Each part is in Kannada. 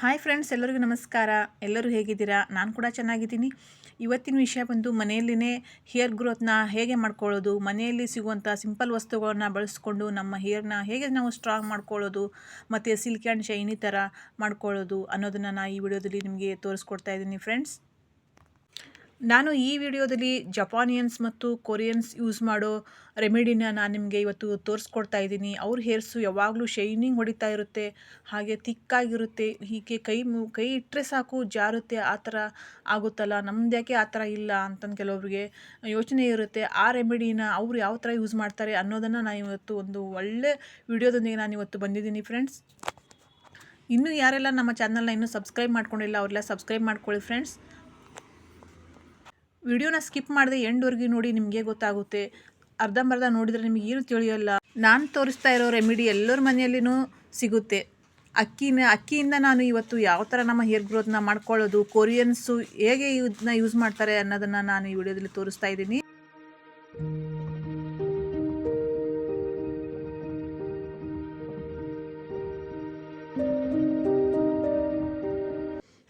ಹಾಯ್ ಫ್ರೆಂಡ್ಸ್, ಎಲ್ಲರಿಗೂ ನಮಸ್ಕಾರ. ಎಲ್ಲರೂ ಹೇಗಿದ್ದೀರಾ? ನಾನು ಕೂಡ ಚೆನ್ನಾಗಿದ್ದೀನಿ. ಇವತ್ತಿನ ವಿಷಯ ಬಂದು ಮನೆಯಲ್ಲಿನೇ ಹೇರ್ ಗ್ರೋತ್ನ ಹೇಗೆ ಮಾಡ್ಕೊಳ್ಳೋದು, ಮನೆಯಲ್ಲಿ ಸಿಗುವಂಥ ಸಿಂಪಲ್ ವಸ್ತುಗಳನ್ನ ಬಳಸ್ಕೊಂಡು ನಮ್ಮ ಹೇರ್ನ ಹೇಗೆ ನಾವು ಸ್ಟ್ರಾಂಗ್ ಮಾಡ್ಕೊಳ್ಳೋದು, ಮತ್ತು ಸಿಲ್ಕ್ ಆ್ಯಂಡ್ ಶೈನಿ ಥರ ಮಾಡ್ಕೊಳ್ಳೋದು ಅನ್ನೋದನ್ನು ನಾನು ಈ ವಿಡಿಯೋದಲ್ಲಿ ನಿಮಗೆ ತೋರಿಸ್ಕೊಡ್ತಾ ಇದ್ದೀನಿ ಫ್ರೆಂಡ್ಸ್. ನಾನು ಈ ವಿಡಿಯೋದಲ್ಲಿ ಜಪಾನಿಯನ್ಸ್ ಮತ್ತು ಕೊರಿಯನ್ಸ್ ಯೂಸ್ ಮಾಡೋ ರೆಮಿಡಿನ ನಾನು ನಿಮಗೆ ಇವತ್ತು ತೋರಿಸ್ಕೊಡ್ತಾ ಇದ್ದೀನಿ. ಅವ್ರ ಹೇರ್ಸು ಯಾವಾಗಲೂ ಶೈನಿಂಗ್ ಹೊಡಿತಾ ಇರುತ್ತೆ, ಹಾಗೆ ತಿಕ್ಕಾಗಿರುತ್ತೆ, ಹೀಗೆ ಕೈ ಮು, ಕೈ ಇಟ್ಟರೆ ಸಾಕು, ಜಾರುತ್ತೆ, ಆ ಥರ ಆಗುತ್ತಲ್ಲ, ನಮ್ದು ಯಾಕೆ ಆ ಥರ ಇಲ್ಲ ಅಂತಂದು ಕೆಲವೊಬ್ಬರಿಗೆ ಯೋಚನೆ ಇರುತ್ತೆ. ಆ ರೆಮಿಡಿನ ಅವ್ರು ಯಾವ ಥರ ಯೂಸ್ ಮಾಡ್ತಾರೆ ಅನ್ನೋದನ್ನು ನಾನು ಇವತ್ತು ಒಂದು ಒಳ್ಳೆ ವಿಡಿಯೋದೊಂದಿಗೆ ನಾನು ಇವತ್ತು ಬಂದಿದ್ದೀನಿ ಫ್ರೆಂಡ್ಸ್ ಇನ್ನೂ ಯಾರೆಲ್ಲ ನಮ್ಮ ಚಾನಲ್ನ ಇನ್ನೂ ಸಬ್ಸ್ಕ್ರೈಬ್ ಮಾಡ್ಕೊಂಡಿಲ್ಲ, ಅವರೆಲ್ಲ ಸಬ್ಸ್ಕ್ರೈಬ್ ಮಾಡ್ಕೊಳ್ಳಿ ಫ್ರೆಂಡ್ಸ್ ವಿಡಿಯೋನ ಸ್ಕಿಪ್ ಮಾಡಿದೆ ಎಂಡ್ವರೆಗೆ ನೋಡಿ ನಿಮಗೆ ಗೊತ್ತಾಗುತ್ತೆ. ಅರ್ಧಂಬರ್ಧ ನೋಡಿದರೆ ನಿಮಗೆ ಏನು ತಿಳಿಯೋಲ್ಲ. ನಾನು ತೋರಿಸ್ತಾ ಇರೋ ರೆಮಿಡಿ ಎಲ್ಲರ ಮನೆಯಲ್ಲಿನೂ ಸಿಗುತ್ತೆ. ಅಕ್ಕಿನ, ಅಕ್ಕಿಯಿಂದ ನಾನು ಇವತ್ತು ಯಾವ ಥರ ನಮ್ಮ ಹೇರ್ ಗ್ರೋತ್ನ ಮಾಡ್ಕೊಳ್ಳೋದು, ಕೊರಿಯನ್ಸು ಹೇಗೆ ಇದನ್ನ ಯೂಸ್ ಮಾಡ್ತಾರೆ ಅನ್ನೋದನ್ನು ನಾನು ಈ ವಿಡಿಯೋದಲ್ಲಿ ತೋರಿಸ್ತಾ ಇದ್ದೀನಿ.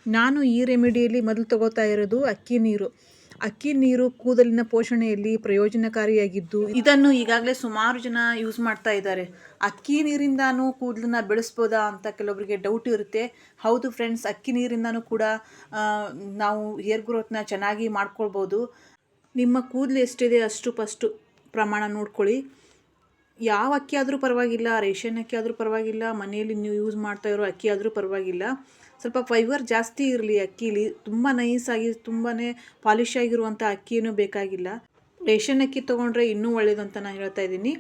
ನಾನು ಈ ರೆಮಿಡಿಯಲ್ಲಿ ಮೊದಲು ತಗೋತಾ ಇರೋದು ಅಕ್ಕಿ ನೀರು. ಅಕ್ಕಿ ನೀರು ಕೂದಲಿನ ಪೋಷಣೆಯಲ್ಲಿ ಪ್ರಯೋಜನಕಾರಿಯಾಗಿದ್ದು ಇದನ್ನು ಈಗಾಗಲೇ ಸುಮಾರು ಜನ ಯೂಸ್ ಮಾಡ್ತಾ ಇದ್ದಾರೆ. ಅಕ್ಕಿ ನೀರಿಂದಾನು ಕೂದಲನ್ನ ಬೆಳೆಸ್ಬೋದಾ ಅಂತ ಕೆಲವರಿಗೆ ಡೌಟ್ ಇರುತ್ತೆ. ಹೌದು ಫ್ರೆಂಡ್ಸ್ ಅಕ್ಕಿ ನೀರಿಂದಾನು ಕೂಡ ನಾವು ಹೇರ್ ಗ್ರೋತ್ನ ಚೆನ್ನಾಗಿ ಮಾಡ್ಕೊಳ್ಬೋದು. ನಿಮ್ಮ ಕೂದಲು ಎಷ್ಟಿದೆ ಅಷ್ಟು ಫಸ್ಟು ಪ್ರಮಾಣ ನೋಡ್ಕೊಳ್ಳಿ. ಯಾವ ಅಕ್ಕಿ ಆದರೂ ಪರವಾಗಿಲ್ಲ, ರೇಷನ್ ಅಕ್ಕಿ ಆದರೂ ಪರವಾಗಿಲ್ಲ, ಮನೆಯಲ್ಲಿ ನೀವು ಯೂಸ್ ಮಾಡ್ತಾ ಇರೋ ಅಕ್ಕಿ ಆದರೂ ಪರವಾಗಿಲ್ಲ. ಸ್ವಲ್ಪ ಫೈಬರ್ ಜಾಸ್ತಿ ಇರಲಿ ಅಕ್ಕಿಲಿ. ತುಂಬ ನೈಸಾಗಿ ತುಂಬಾ ಪಾಲಿಶ್ ಆಗಿರುವಂಥ ಅಕ್ಕಿಯೂ ಬೇಕಾಗಿಲ್ಲ. ರೇಷನ್ ಅಕ್ಕಿ ತೊಗೊಂಡ್ರೆ ಇನ್ನೂ ಒಳ್ಳೆಯದು ಅಂತ ನಾನು ಹೇಳ್ತಾ ಇದ್ದೀನಿ.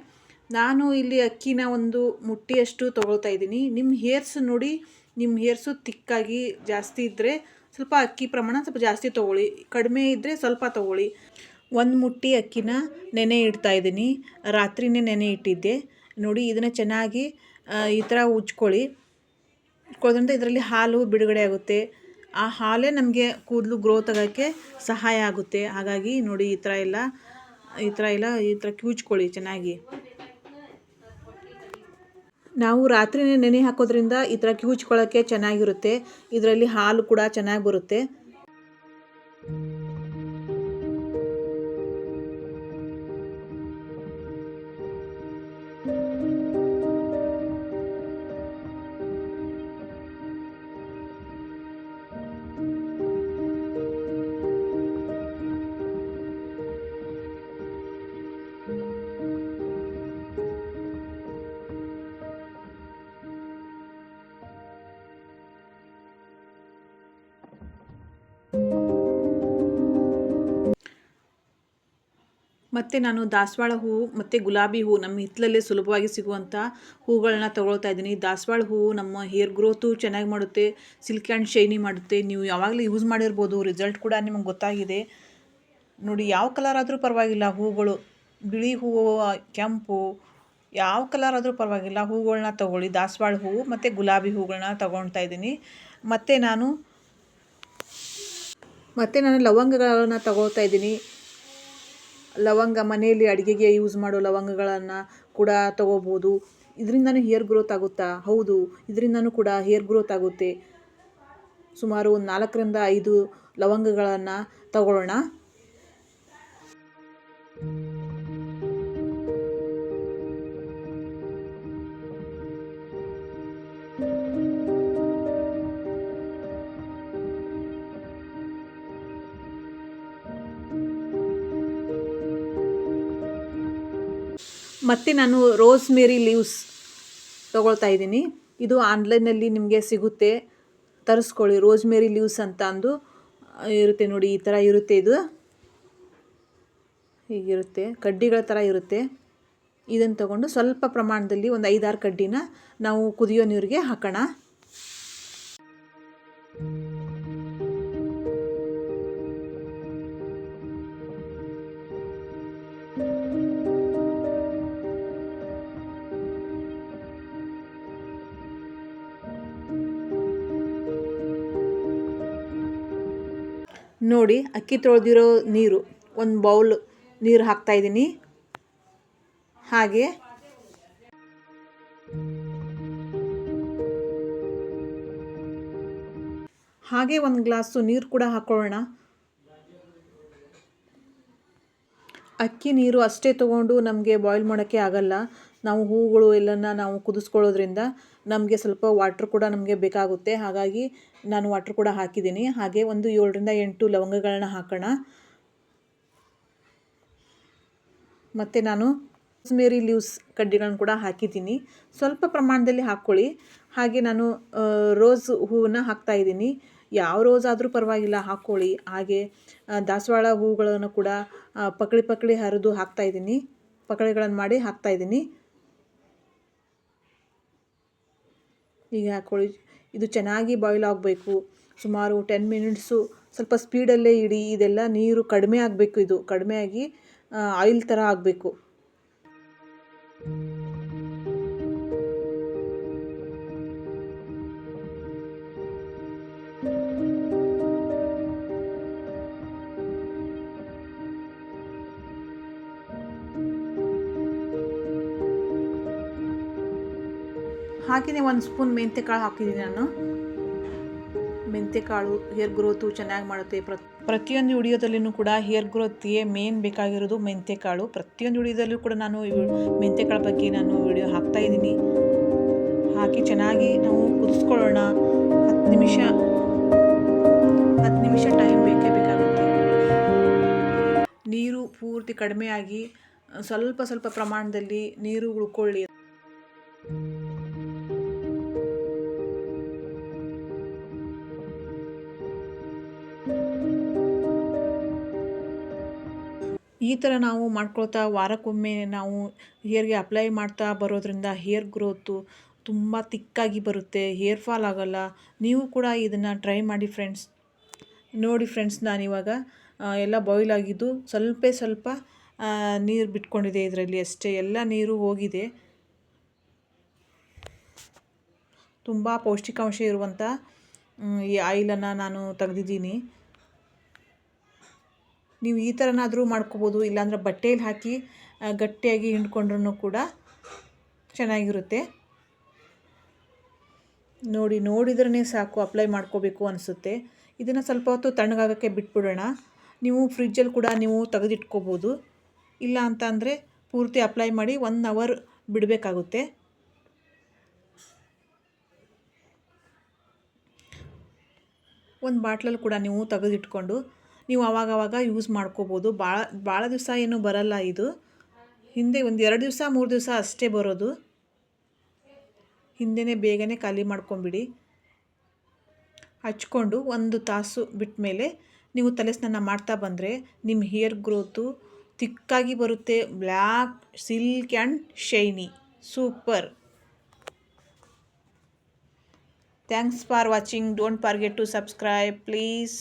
ನಾನು ಇಲ್ಲಿ ಅಕ್ಕಿನ ಒಂದು ಮುಟ್ಟಿಯಷ್ಟು ತೊಗೊಳ್ತಾ ಇದ್ದೀನಿ. ನಿಮ್ಮ ಹೇರ್ಸ್ ನೋಡಿ ನಿಮ್ಮ ಹೇರ್ಸು ತಿಕ್ಕಾಗಿ ಜಾಸ್ತಿ ಇದ್ದರೆ ಸ್ವಲ್ಪ ಅಕ್ಕಿ ಪ್ರಮಾಣ ಸ್ವಲ್ಪ ಜಾಸ್ತಿ ತೊಗೊಳ್ಳಿ. ಕಡಿಮೆ ಇದ್ದರೆ ಸ್ವಲ್ಪ ತೊಗೊಳ್ಳಿ. ಒಂದು ಮುಟ್ಟಿ ಅಕ್ಕಿನ ನೆನೆ ಇಡ್ತಾ ಇದ್ದೀನಿ. ರಾತ್ರಿನೇ ನೆನೆ ಇಟ್ಟಿದ್ದೆ. ನೋಡಿ, ಇದನ್ನು ಚೆನ್ನಾಗಿ ಈ ಥರ ಉಜ್ಕೊಳ್ಳಿ. ಉಜ್ಕೊಳ್ಳೋದ್ರಿಂದ ಇದರಲ್ಲಿ ಹಾಲು ಬಿಡುಗಡೆ ಆಗುತ್ತೆ. ಆ ಹಾಲೇ ನಮಗೆ ಕೂದಲು ಗ್ರೋತ್ ಆಗೋಕ್ಕೆ ಸಹಾಯ ಆಗುತ್ತೆ. ಹಾಗಾಗಿ ನೋಡಿ, ಈ ಥರ ಎಲ್ಲ, ಈ ಥರ ಎಲ್ಲ, ಈ ಥರ ಕ್ಯೂಚ್ಕೊಳ್ಳಿ ಚೆನ್ನಾಗಿ. ನಾವು ರಾತ್ರಿನೇ ನೆನೆ ಹಾಕೋದ್ರಿಂದ ಈ ಥರ ಕ್ಯೂಚ್ಕೊಳ್ಳೋಕ್ಕೆ ಚೆನ್ನಾಗಿರುತ್ತೆ. ಇದರಲ್ಲಿ ಹಾಲು ಕೂಡ ಚೆನ್ನಾಗಿ ಬರುತ್ತೆ. ಮತ್ತು ನಾನು ದಾಸವಾಳ ಹೂವು ಮತ್ತು ಗುಲಾಬಿ ಹೂವು ನಮ್ಮ ಹಿತ್ತಲಲ್ಲೇ ಸುಲಭವಾಗಿ ಸಿಗುವಂಥ ಹೂಗಳನ್ನ ತಗೊಳ್ತಾ ಇದ್ದೀನಿ. ದಾಸವಾಳ ಹೂವು ನಮ್ಮ ಹೇರ್ ಗ್ರೋತು ಚೆನ್ನಾಗಿ ಮಾಡುತ್ತೆ, ಸಿಲ್ಕ್ ಆ್ಯಂಡ್ ಶೈನಿ ಮಾಡುತ್ತೆ. ನೀವು ಯಾವಾಗಲೂ ಯೂಸ್ ಮಾಡಿರ್ಬೋದು, ರಿಸಲ್ಟ್ ಕೂಡ ನಿಮಗೆ ಗೊತ್ತಾಗಿದೆ. ನೋಡಿ, ಯಾವ ಕಲರ್ ಆದರೂ ಪರವಾಗಿಲ್ಲ, ಹೂಗಳು, ಬಿಳಿ ಹೂವು ಕೆಂಪು, ಯಾವ ಕಲರ್ ಆದರೂ ಪರವಾಗಿಲ್ಲ, ಹೂಗಳನ್ನ ತಗೊಳ್ಳಿ. ದಾಸವಾಳ ಹೂವು ಮತ್ತು ಗುಲಾಬಿ ಹೂಗಳನ್ನ ತಗೊಳ್ತಾ ಇದ್ದೀನಿ. ಮತ್ತು ನಾನು ಮತ್ತು ನಾನು ಲವಂಗಗಳನ್ನು ತಗೊಳ್ತಾ ಇದ್ದೀನಿ. ಲವಂಗ ಮನೆಯಲ್ಲಿ ಅಡುಗೆಗೆ ಯೂಸ್ ಮಾಡೋ ಲವಂಗಗಳನ್ನು ಕೂಡ ತಗೋಬೋದು. ಇದರಿಂದನೂ ಹೇರ್ ಗ್ರೋತ್ ಆಗುತ್ತಾ? ಹೌದು, ಇದರಿಂದನೂ ಕೂಡ ಹೇರ್ ಗ್ರೋತ್ ಆಗುತ್ತೆ. ಸುಮಾರು ಒಂದು ನಾಲ್ಕರಿಂದ ಐದು ಲವಂಗಗಳನ್ನು ತಗೊಳ್ಳೋಣ. ಮತ್ತು ನಾನು ರೋಸ್ ಮೇರಿ ಲೀವ್ಸ್ ತೊಗೊಳ್ತಾ ಇದ್ದೀನಿ. ಇದು ಆನ್ಲೈನಲ್ಲಿ ನಿಮಗೆ ಸಿಗುತ್ತೆ. ತರಿಸ್ಕೊಳ್ಳಿ ರೋಸ್ ಮೇರಿ ಲೀವ್ಸ್ ಅಂತ ಅಂದು ಇರುತ್ತೆ ನೋಡಿ, ಈ ಥರ ಇರುತ್ತೆ ಇದು. ಹೀಗಿರುತ್ತೆ, ಕಡ್ಡಿಗಳ ಥರ ಇರುತ್ತೆ. ಇದನ್ನು ತಗೊಂಡು ಸ್ವಲ್ಪ ಪ್ರಮಾಣದಲ್ಲಿ ಒಂದು ಐದಾರು ಕಡ್ಡಿನ ನಾವು ಕುದಿಯೋ ನೀರಿಗೆ ಹಾಕೋಣ. ನೋಡಿ, ಅಕ್ಕಿ ತೊಳೆದಿರೋ ನೀರು, ಒಂದು ಬೌಲ್ ನೀರು ಹಾಕ್ತಾಯಿದ್ದೀನಿ ಹಾಗೆ. ಹಾಗೆ ಒಂದು ಗ್ಲಾಸು ನೀರು ಕೂಡ ಹಾಕ್ಕೊಳ್ಳೋಣ ಅಕ್ಕಿ ನೀರು ಅಷ್ಟೇ ತೊಗೊಂಡು ನಮಗೆ ಬಾಯ್ಲ್ ಮಾಡೋಕ್ಕೆ ಆಗಲ್ಲ. ನಾವು ಹೂಗಳು ಎಲ್ಲನ ನಾವು ಕುದಿಸ್ಕೊಳ್ಳೋದ್ರಿಂದ ನಮಗೆ ಸ್ವಲ್ಪ ವಾಟ್ರ್ ಕೂಡ ನಮಗೆ ಬೇಕಾಗುತ್ತೆ. ಹಾಗಾಗಿ ನಾನು ವಾಟ್ರ್ ಕೂಡ ಹಾಕಿದ್ದೀನಿ. ಹಾಗೆ ಒಂದು ಏಳರಿಂದ ಎಂಟು ಲವಂಗಗಳನ್ನ ಹಾಕೋಣ. ಮತ್ತು ನಾನು ರೋಸ್ಮೇರಿ ಲೀವ್ಸ್ ಕಡ್ಡಿಗಳನ್ನ ಕೂಡ ಹಾಕಿದ್ದೀನಿ. ಸ್ವಲ್ಪ ಪ್ರಮಾಣದಲ್ಲಿ ಹಾಕ್ಕೊಳ್ಳಿ. ಹಾಗೆ ನಾನು ರೋಸ್ ಹೂವನ್ನ ಹಾಕ್ತಾಯಿದ್ದೀನಿ ಯಾವ ರೋಸ್ ಆದರೂ ಪರವಾಗಿಲ್ಲ, ಹಾಕ್ಕೊಳ್ಳಿ. ಹಾಗೆ ದಾಸವಾಳ ಹೂಗಳನ್ನು ಕೂಡ ಪಕಳಿ ಪಕಳಿ ಹರಿದು ಹಾಕ್ತಾಯಿದ್ದೀನಿ ಪಕಳಿಗಳನ್ನು ಮಾಡಿ ಹಾಕ್ತಾಯಿದ್ದೀನಿ ಈಗ ಹಾಕ್ಕೊಳ್ಳಿ. ಇದು ಚೆನ್ನಾಗಿ ಬಾಯ್ಲ್ ಆಗಬೇಕು. ಸುಮಾರು ಟೆನ್ ಮಿನಿಟ್ಸು ಸ್ವಲ್ಪ ಸ್ಪೀಡಲ್ಲೇ ಇಡಿ. ಇದೆಲ್ಲ ನೀರು ಕಡಿಮೆ ಆಗಬೇಕು ಇದು. ಕಡಿಮೆ ಆಗಿ ಆಯಿಲ್ ಥರ ಆಗಬೇಕು. ಹಾಗೆಯೇ ಒಂದು ಸ್ಪೂನ್ ಮೆಂತ್ಯಕಾಳು ಹಾಕಿದ್ದೀನಿ ನಾನು. ಮೆಂತ್ಯಕಾಳು ಹೇರ್ ಗ್ರೋತು ಚೆನ್ನಾಗಿ ಮಾಡುತ್ತೆ. ಪ್ರ ಪ್ರತಿಯೊಂದು ವಿಡಿಯೋದಲ್ಲಿಯೂ ಕೂಡ ಹೇರ್ ಗ್ರೋತ್ಗೆ ಮೇನ್ ಬೇಕಾಗಿರೋದು ಮೆಂತ್ಯಕಾಳು ಪ್ರತಿಯೊಂದು ವಿಡಿಯೋದಲ್ಲೂ ಕೂಡ ನಾನು ಮೆಂತ್ಯಕಾಳು ಬಗ್ಗೆ ನಾನು ವಿಡಿಯೋ ಹಾಕ್ತಾ ಇದ್ದೀನಿ. ಹಾಕಿ ಚೆನ್ನಾಗಿ ನಾವು ಕುದಿಸ್ಕೊಳ್ಳೋಣ. ಹತ್ತು ನಿಮಿಷ ಹತ್ತು ನಿಮಿಷ ಟೈಮ್ ಬೇಕೇ ಬೇಕಾಗುತ್ತೆ. ನೀರು ಪೂರ್ತಿ ಕಡಿಮೆಯಾಗಿ, ಸ್ವಲ್ಪ ಸ್ವಲ್ಪ ಪ್ರಮಾಣದಲ್ಲಿ ನೀರು ಉಳ್ಕೊಳ್ಳಿ. ಈ ಥರ ನಾವು ಮಾಡ್ಕೊಳ್ತಾ ವಾರಕ್ಕೊಮ್ಮೆ ನಾವು ಹೇರ್ಗೆ ಅಪ್ಲೈ ಮಾಡ್ತಾ ಬರೋದರಿಂದ ಹೇರ್ ಗ್ರೋತು ತುಂಬ ತಿಕ್ಕಾಗಿ ಬರುತ್ತೆ, ಹೇರ್ ಫಾಲ್ ಆಗೋಲ್ಲ. ನೀವು ಕೂಡ ಇದನ್ನು ಟ್ರೈ ಮಾಡಿ ಫ್ರೆಂಡ್ಸ್ ನೋಡಿ ಫ್ರೆಂಡ್ಸ್ ನಾನಿವಾಗ ಎಲ್ಲ ಬಾಯ್ಲ್ ಆಗಿದ್ದು ಸ್ವಲ್ಪ ಸ್ವಲ್ಪ ನೀರು ಬಿಟ್ಕೊಂಡಿದೆ ಇದರಲ್ಲಿ ಅಷ್ಟೇ. ಎಲ್ಲ ನೀರು ಹೋಗಿದೆ. ತುಂಬ ಪೌಷ್ಟಿಕಾಂಶ ಇರುವಂಥ ಈ ಆಯಿಲನ್ನು ನಾನು ತೆಗ್ದಿದ್ದೀನಿ. ನೀವು ಈ ಥರನಾದರೂ ಮಾಡ್ಕೋಬೋದು, ಇಲ್ಲಾಂದ್ರೆ ಬಟ್ಟೆಯಲ್ಲಿ ಹಾಕಿ ಗಟ್ಟಿಯಾಗಿ ಹಿಂಡ್ಕೊಂಡ್ರೂ ಕೂಡ ಚೆನ್ನಾಗಿರುತ್ತೆ. ನೋಡಿ ನೋಡಿದ್ರೇ ಸಾಕು, ಅಪ್ಲೈ ಮಾಡ್ಕೋಬೇಕು ಅನಿಸುತ್ತೆ. ಇದನ್ನು ಸ್ವಲ್ಪ ಹೊತ್ತು ತಣ್ಣಗಾಗೋಕ್ಕೆ ಬಿಟ್ಬಿಡೋಣ. ನೀವು ಫ್ರಿಜ್ಜಲ್ಲಿ ಕೂಡ ನೀವು ತೆಗೆದಿಟ್ಕೋಬೋದು. ಇಲ್ಲ ಅಂತ ಅಂದರೆ ಪೂರ್ತಿ ಅಪ್ಲೈ ಮಾಡಿ ಒನ್ ಅವರ್ ಬಿಡಬೇಕಾಗುತ್ತೆ. ಒಂದು ಬಾಟ್ಲಲ್ಲಿ ಕೂಡ ನೀವು ತೆಗೆದಿಟ್ಕೊಂಡು ನೀವು ಆವಾಗವಾಗ ಯೂಸ್ ಮಾಡ್ಕೋಬೋದು. ಭಾಳ ಭಾಳ ದಿವಸ ಏನು ಬರಲ್ಲ ಇದು. ಹಿಂದೆ ಒಂದು ಎರಡು ದಿವಸ, ಮೂರು ದಿವಸ ಅಷ್ಟೇ ಬರೋದು. ಹಿಂದೆ ಬೇಗನೆ ಖಾಲಿ ಮಾಡ್ಕೊಂಬಿಡಿ ಹಚ್ಕೊಂಡು ಒಂದು ತಾಸು ಬಿಟ್ಟ ಮೇಲೆ ನೀವು ತಲೆ ಸ್ನಾನ ಮಾಡ್ತಾ ಬಂದರೆ ನಿಮ್ಮ ಹೇರ್ ಗ್ರೋತು ತಿಕ್ಕಾಗಿ ಬರುತ್ತೆ. Black silk and shiny super thanks for watching don't forget to subscribe please